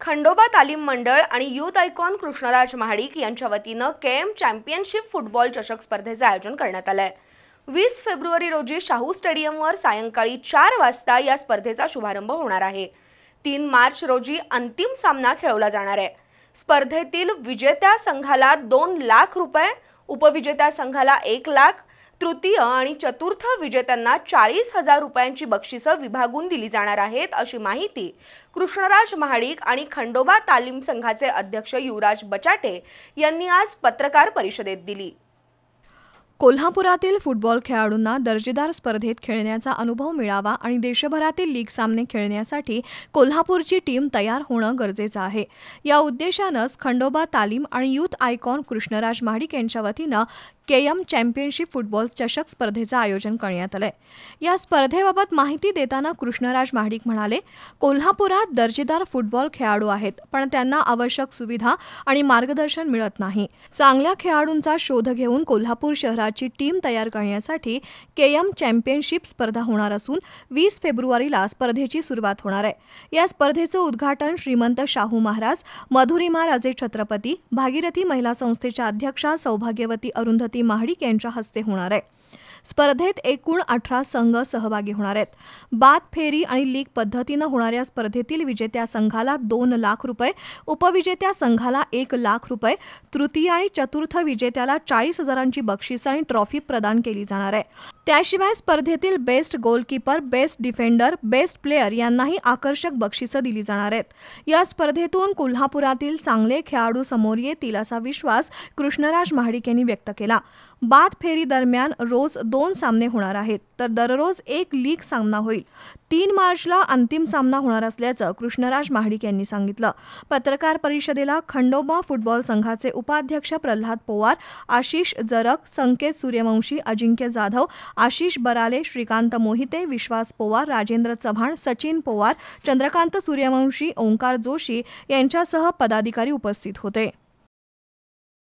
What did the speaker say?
खंडोबा तालीम मंडळ आणि युथ आयकॉन कृष्णराज महाडिक यांच्या वतीनं के एम चॅम्पियनशिप फुटबॉल चषक स्पर्धेचं आयोजन करण्यात आलं आहे वीस फेब्रुवारी रोजी शाहू स्टेडियमवर सायंकाळी चार वाजता या स्पर्धेचा शुभारंभ होणार आहे. तीन मार्च रोजी अंतिम सामना खेळवला जाणार आहे. स्पर्धेतील विजेत्या संघाला दोन लाख रुपये उपविजेत्या संघाला एक लाख तृतीय आणि चतुर्थ विजेत्यांना चाळीस हजार रुपयांची बक्षिसं विभागून दिली जाणार आहेत अशी माहिती कृष्णराज महाडिक आणि खंडोबा तालीम संघाचे अध्यक्ष युवराज बचाटे यांनी आज पत्रकार परिषदेत दिली. कोल्हापुरातील फुटबॉल खेळाडूंना दर्जेदार स्पर्धेत खेळण्याचा अनुभव मिळावा आणि देशभरातील लीग सामने खेळण्यासाठी कोल्हापूरची टीम तयार होणं गरजेचं आहे. या उद्देशानंच खंडोबा तालीम आणि युथ आयकॉन कृष्णराज महाडिक यांच्या वतीनं केएम चॅम्पियनशिप फुटबॉल चषक स्पर्धेचं आयोजन करण्यात आलंय. या स्पर्धेबाबत माहिती देताना कृष्णराज महाडिक म्हणाले कोल्हापुरात दर्जेदार फुटबॉल खेळाडू आहेत पण त्यांना आवश्यक सुविधा आणि मार्गदर्शन मिळत नाही. चांगल्या खेळाडूंचा शोध घेऊन कोल्हापूर शहराची टीम तयार करण्यासाठी केयम चॅम्पियनशिप स्पर्धा होणार असून वीस फेब्रुवारीला स्पर्धेची सुरुवात होणार आहे. या स्पर्धेचं उद्घाटन श्रीमंत शाहू महाराज मधुरिमा राजे छत्रपती भागीरथी महिला संस्थेच्या अध्यक्षा सौभाग्यवती अरुंधती महाडिक यांच्या हस्ते होणार आहे. स्पर्धेत एकूण अठरा संघ सहभागी होणार आहेत. बाद फेरी आणि लीग पद्धतीनं होणाऱ्या स्पर्धेतील विजेत्या संघाला दोन लाख रुपये उपविजेत्या संघाला एक लाख रुपये तृतीय आणि चतुर्थ विजेत्याला चाळीस हजारांची बक्षिसं आणि ट्रॉफी प्रदान केली जाणार आहे. त्याशिवाय स्पर्धेतील best goalkeeper best defender best player यांनाही आकर्षक बक्षिसं दिली जाणार आहेत. या स्पर्धेतून कोल्हापुरातील चांगले खेळाडू समोर येतील असा विश्वास कृष्णराज महाडिक यांनी व्यक्त केला. बाद फेरी दरम्यान रोज दोन सामने होणार आहेत. तर दररोज एक लीग सामना होईल. तीन मार्चला अंतिम सामना होणार असल्याचं कृष्णराज महाडिक यांनी सांगितलं. पत्रकार परिषदेला खंडोबा फुटबॉल संघाचे उपाध्यक्ष प्रल्हाद पोवार आशिष जरक संकेत सूर्यवंशी अजिंक्य जाधव आशिष बराले श्रीकांत मोहिते विश्वास पोवार राजेंद्र चव्हाण सचिन पोवार चंद्रकांत सूर्यवंशी ओंकार जोशी यांच्यासह पदाधिकारी उपस्थित होते.